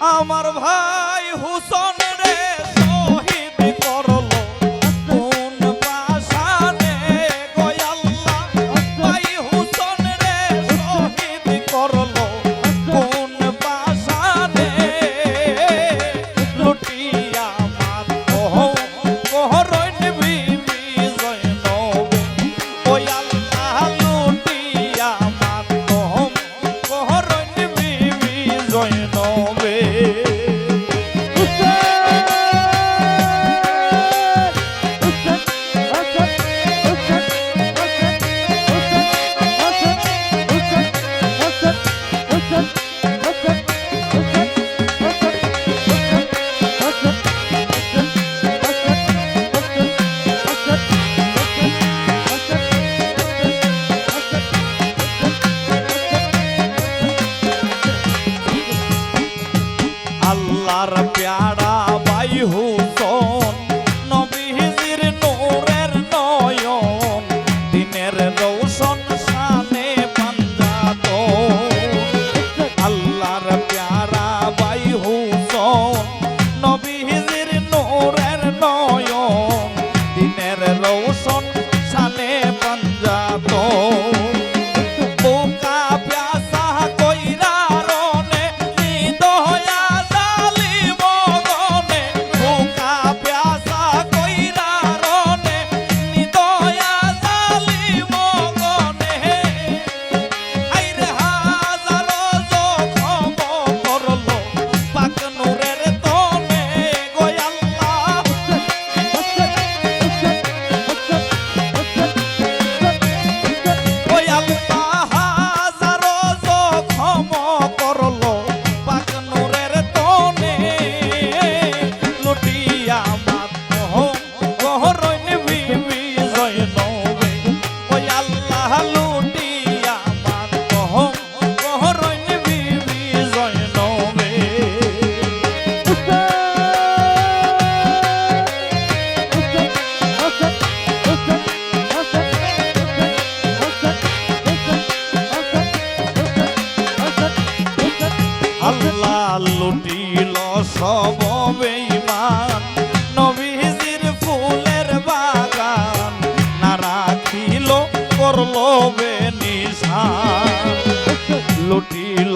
আমার ভাই হুসন vai o som.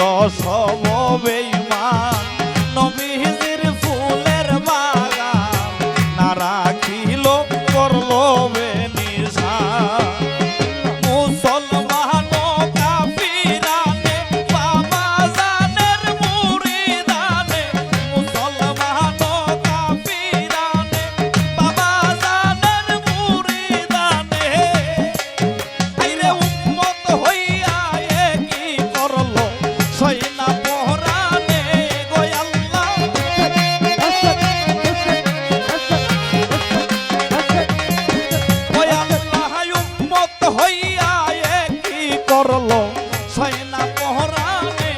লুটিল পহরানে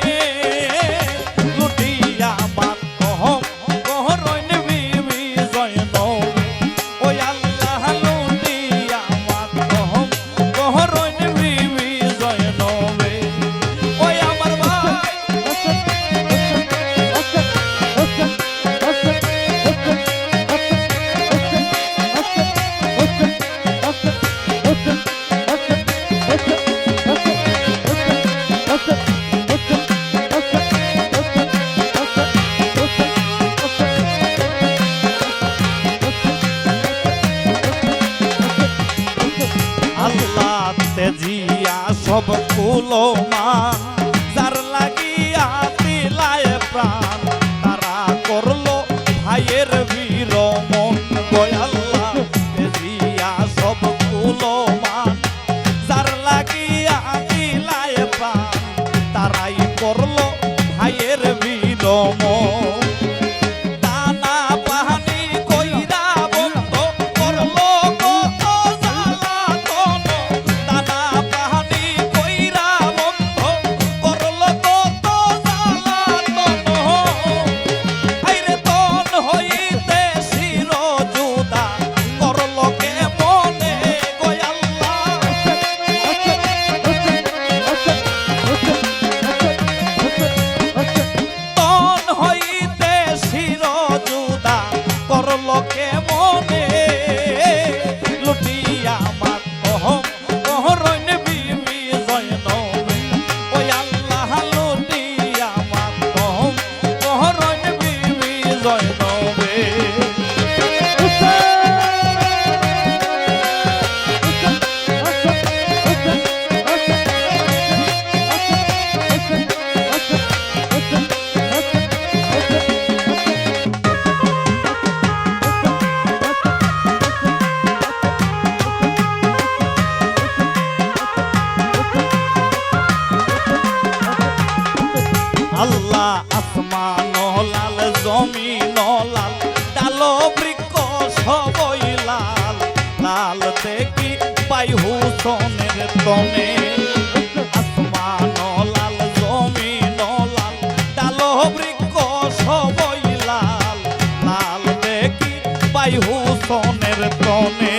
সব কুলো মান যার লাগিয়া দিলায় প্রাণ, তারা করল ভাইয়ের বীর মন গয়াল্লা সব কুলো মান যার লাগিয়া দিলায় প্রাণ, তারাই করল ভাইয়ের বীর মন দেখি পাই হুসনের তনে? আসমান লাল, জমিন লাল ডাল বৃক্ষ সবই লাল। লাল দেখি পাই হুসনের তনে।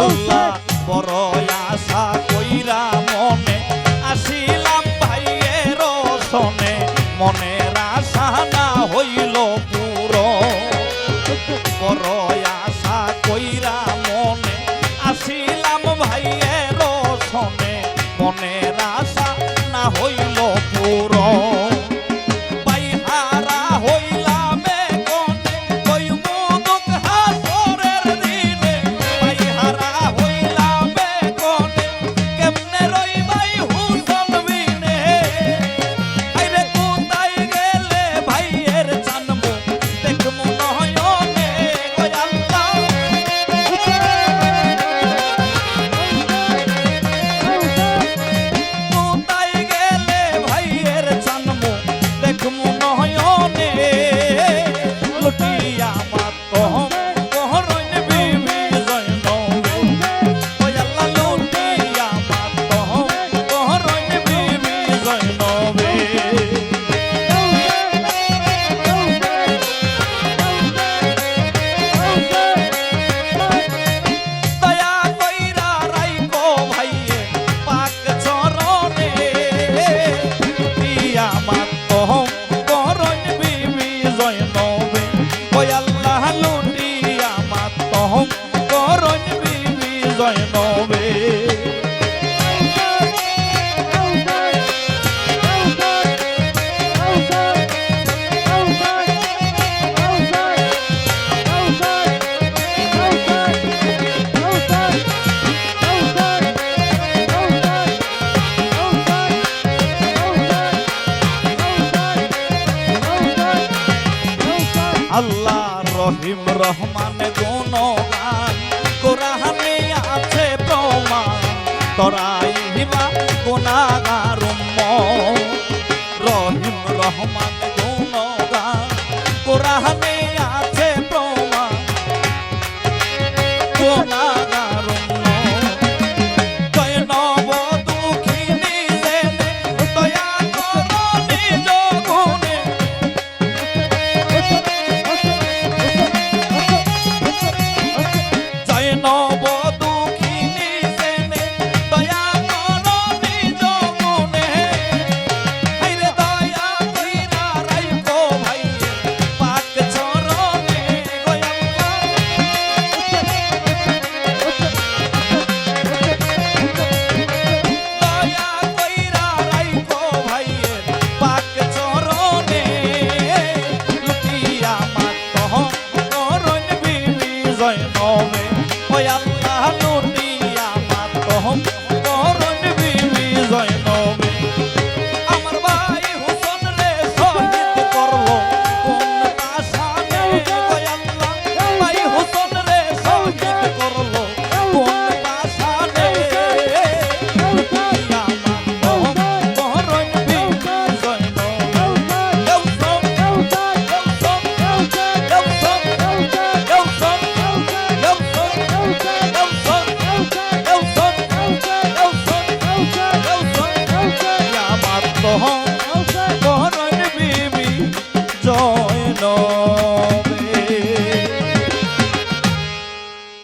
আল্লাহ বড় আশা কইরা মনে, আসিলাম ভাইয়ের সনে মনে আশা না হইল পুরো। বড় আশা কইরা মনে, আসিলাম ভাইয়ের সনে মনে তরাই হিমা রহিম রহমান গুণগা কোরাহানে